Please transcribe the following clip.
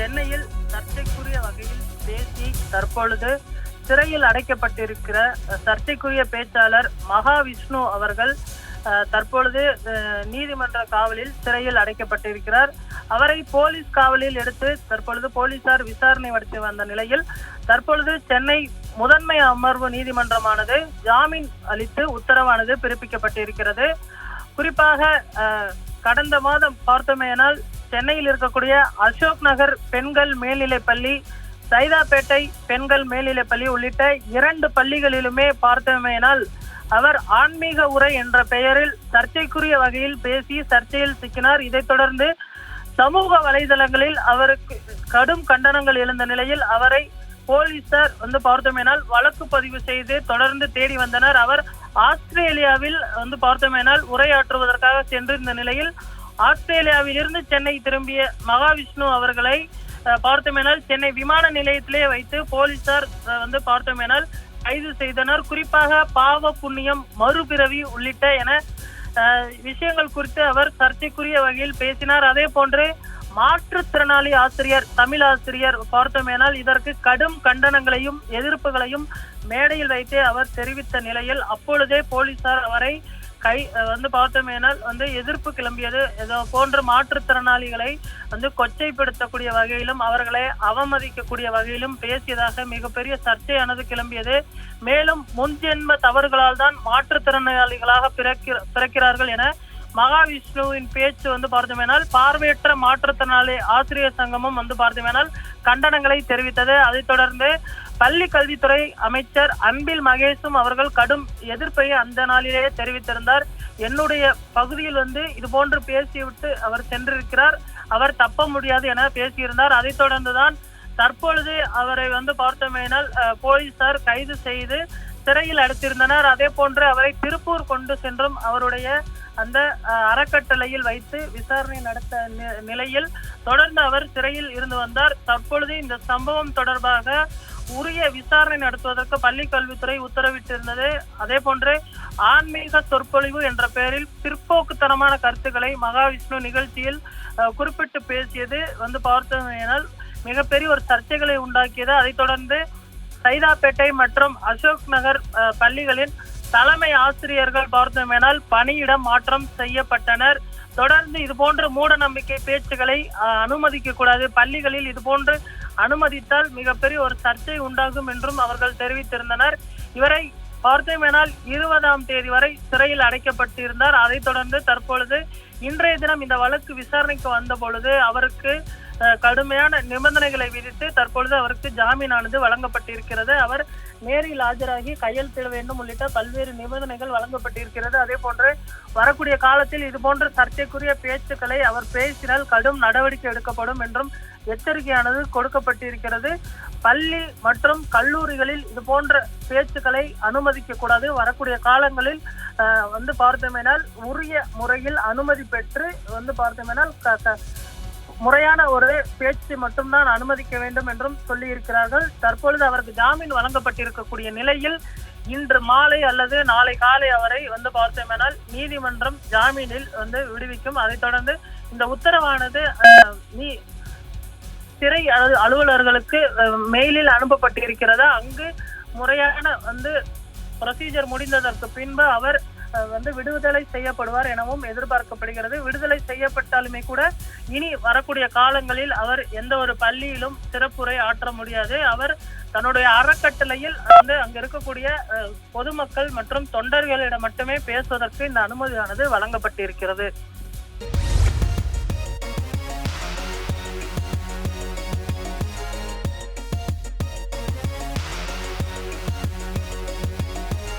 சென்னையில் சர்ச்சைக்குரிய வகையில் பேசி தற்பொழுது சிறையில் அடைக்கப்பட்டிருக்கிற சர்ச்சைக்குரிய பேச்சாளர் மகாவிஷ்ணு அவர்கள் தற்பொழுது நீதிமன்ற காவலில் சிறையில் அடைக்கப்பட்டிருக்கிறார். அவரை போலீஸ் காவலில் எடுத்து தற்பொழுது போலீசார் விசாரணை நடத்தி வந்த நிலையில் தற்பொழுது சென்னை முதன்மை அமர்வு நீதிமன்றமானது ஜாமீன் அளித்து உத்தரவானது பிறப்பிக்கப்பட்டிருக்கிறது. குறிப்பாக கடந்த மாதம் பார்த்தோமேனால் சென்னையில் இருக்கக்கூடிய அசோக் நகர் பெண்கள் மேல்நிலைப் பள்ளி சைதாப்பேட்டை பெண்கள் மேல்நிலைப் பள்ளி உள்ளிட்ட இரண்டு பள்ளிகளிலுமே பார்த்தோமேனால் அவர் ஆன்மீக உரை என்ற பெயரில் சர்ச்சைக்குரிய வகையில் பேசி சர்ச்சையில் சிக்கினார். இதைத் தொடர்ந்து சமூக வலைதளங்களில் அவருக்கு கடும் கண்டனங்கள் எழுந்த நிலையில் அவரை போலீசார் வந்து பார்த்தோமேனால் வழக்கு பதிவு செய்து தொடர்ந்து தேடி வந்தனர். அவர் ஆஸ்திரேலியாவில் வந்து பார்த்தோமேனால் உரையாற்றுவதற்காக சென்றிருந்த நிலையில் ஆஸ்திரேலியாவிலிருந்து சென்னை திரும்பிய மகாவிஷ்ணு அவர்களை பார்த்தோமேனால் சென்னை விமான நிலையத்திலே வைத்து போலீசார் வந்து பார்த்தோமேனால் கைது செய்தனர். குறிப்பாக பாவ புண்ணியம் மறுபிறவி உள்ளிட்ட என விஷயங்கள் குறித்து அவர் சர்ச்சைக்குரிய வகையில் பேசினார். அதே போன்று மாற்றுத்திறனாளி ஆசிரியர் தமிழ் ஆசிரியர் பார்த்தோமேனால் இதற்கு கடும் கண்டனங்களையும் எதிர்ப்புகளையும் மேடையில் வைத்தே அவர் தெரிவித்த நிலையில் அப்பொழுதே போலீசார் அவரை கை வந்து பார்த்தோமேனால் வந்து எதிர்ப்பு கிளம்பியது. ஏதோ போன்ற மாற்றுத்திறனாளிகளை வந்து கொச்சைப்படுத்தக்கூடிய வகையிலும் அவர்களை அவமதிக்கக்கூடிய வகையிலும் பேசியதாக மிகப்பெரிய சர்ச்சையானது கிளம்பியது. மேலும் முன்ஜென்ம தவறுகளால் தான் மாற்றுத்திறனாளிகளாக பிறக்கிற பிறக்கிறார்கள் என மகாவிஷ்ணுவின் பேச்சு வந்து பார்த்தோமேனால் பார்வையற்ற மாற்றுத்திறனாளி ஆசிரியர் சங்கமும் வந்து பார்த்தோமேனால் கண்டனங்களை தெரிவித்தது. அதைத் தொடர்ந்து பள்ளி கல்வித்துறை அமைச்சர் அன்பில் மகேஷும் அவர்கள் கடும் எதிர்ப்பை அந்த நாளிலேயே தெரிவித்திருந்தார். என்னுடைய பகுதியில் வந்து இது போன்று பேசிவிட்டு அவர் சென்றிருக்கிறார். அவர் தப்ப முடியாது என பேசியிருந்தார். அதைத் தொடர்ந்துதான் தற்பொழுது அவரை வந்து பார்த்தோமேனால் போலீசார் கைது செய்து சிறையில் அடைத்திருந்தனர். அதே போன்று அவரை திருப்பூர் கொண்டு சென்றும் அவருடைய அந்த அறக்கட்டளையில் வைத்து விசாரணை நடத்த நிலையில் தொடர்ந்து அவர் சிறையில் இருந்து வந்தார். தற்பொழுது இந்த சம்பவம் தொடர்பாக உரிய விசாரணை நடத்துவதற்கு பள்ளி கல்வித்துறை உத்தரவிட்டிருந்தது. அதே போன்று ஆன்மீக சொற்பொழிவு என்ற பெயரில் பிற்போக்குத்தனமான கருத்துக்களை மகாவிஷ்ணு நிகழ்ச்சியில் குறிப்பிட்டு பேசியது வந்து பார்த்தோமேனால் மிகப்பெரிய ஒரு சர்ச்சைகளை உண்டாக்கியது. அதைத் தொடர்ந்து சைதாப்பேட்டை மற்றும் அசோக் நகர் பள்ளிகளின் தலைமை ஆசிரியர்கள் பார்த்தோமேனால் பணியிடம் மாற்றம் செய்யப்பட்டனர். தொடர்ந்து இது போன்ற மூட நம்பிக்கை பேச்சுகளை அஹ், அனுமதிக்க கூடாது. பள்ளிகளில் இது போன்று அனுமதித்தால் மிகப்பெரிய ஒரு சர்ச்சை உண்டாகும் என்றும் அவர்கள் தெரிவித்திருந்தனர். இவரை பார்த்தோமேனால் இருபதாம் தேதி வரை சிறையில் அடைக்கப்பட்டிருந்தார். அதைத் தொடர்ந்து தற்பொழுது இன்றைய தினம் இந்த வழக்கு விசாரணைக்கு வந்த பொழுது அவருக்கு அஹ், கடுமையான நிபந்தனைகளை விதித்து தற்பொழுது அவருக்கு ஜாமீனானது வழங்கப்பட்டிருக்கிறது. அவர் நேரில் ஆஜராகி கையெழுத்திட வேண்டும் உள்ளிட்ட பல்வேறு நிபந்தனைகள் வழங்கப்பட்டிருக்கிறது. அதே போன்று வரக்கூடிய காலத்தில் இது போன்ற சர்ச்சைக்குரிய பேச்சுக்களை அவர் பேசினால் கடும் நடவடிக்கை எடுக்கப்படும் என்றும் எச்சரிக்கையானது கொடுக்கப்பட்டிருக்கிறது. பள்ளி மற்றும் கல்லூரிகளில் இது போன்ற பேச்சுக்களை அனுமதிக்க கூடாது. வரக்கூடிய காலங்களில் வந்து பார்த்தோமேனால் உரிய முறையில் அனுமதி பெற்று வந்து பார்த்தோமேனால் க- முறையான ஒரு பேச்சு மட்டும்தான் அனுமதிக்க வேண்டும் என்றும் சொல்லியிருக்கிறார்கள். தற்பொழுது அவருக்கு ஜாமீன் வழங்கப்பட்டிருக்கக்கூடிய நிலையில் இன்று மாலை அல்லது நாளை காலை அவரை வந்து பார்த்தோமேனால் நீதிமன்றம் ஜாமீனில் வந்து விடுவிக்கும். அதைத் தொடர்ந்து இந்த உத்தரவானது நீ சிறை அலுவலர்களுக்கு மெயிலில் அனுப்பப்பட்டிருக்கிறதா? அங்கு முறையான வந்து ப்ரொசீஜர் முடிந்ததற்கு பின்பு அவர் வந்து விடுதலை செய்யப்படுவார் எனவும் எதிர்பார்க்கப்படுகிறது. விடுதலை செய்யப்பட்டாலுமே கூட இனி வரக்கூடிய காலங்களில் அவர் எந்த ஒரு பள்ளியிலும் சிறப்புரை ஆற்ற முடியாது. அவர் தன்னுடைய அறக்கட்டளையில் வந்து அங்க இருக்கக்கூடிய பொதுமக்கள் மற்றும் தொண்டர்களிடம் மட்டுமே பேசுவதற்கு இந்த அனுமதியானது வழங்கப்பட்டிருக்கிறது.